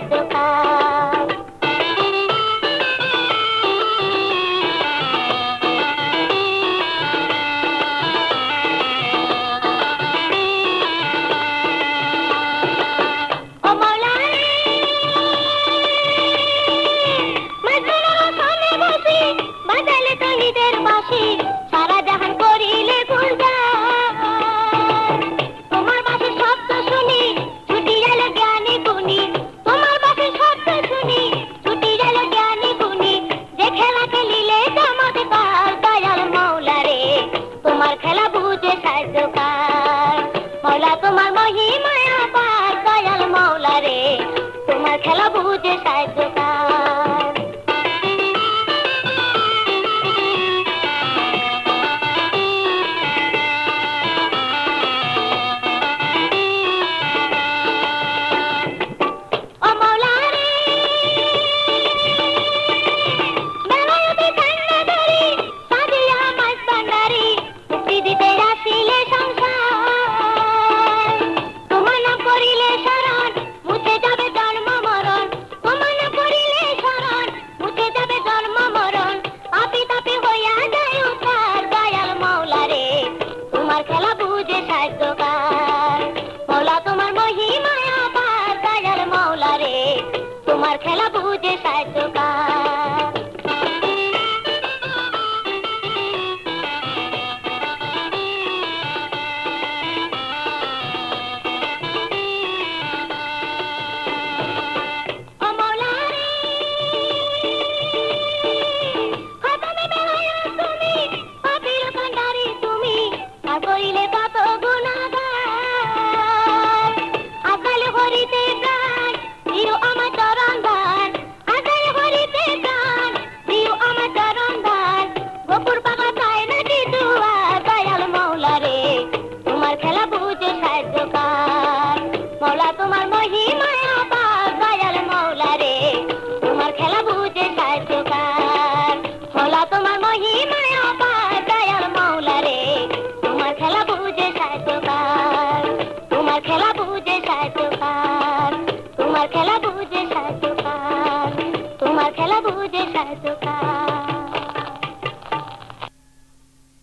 like বুঝে সাহায্যকার মৌলা তোমার মহিমায় আপার কায়ার মৌলা রে। তোমার খেলা বুঝে তোমার খেলা বুঝে কার্যকার হলা তোমার মহিমায় অপার দয়াল মাওলা রে। তোমার খেলা বুঝে কার্যকার তোমার খেলা বুঝে কার্যকার তোমার খেলা বুঝে কার্যকার তোমার খেলা বুঝে কার্যকার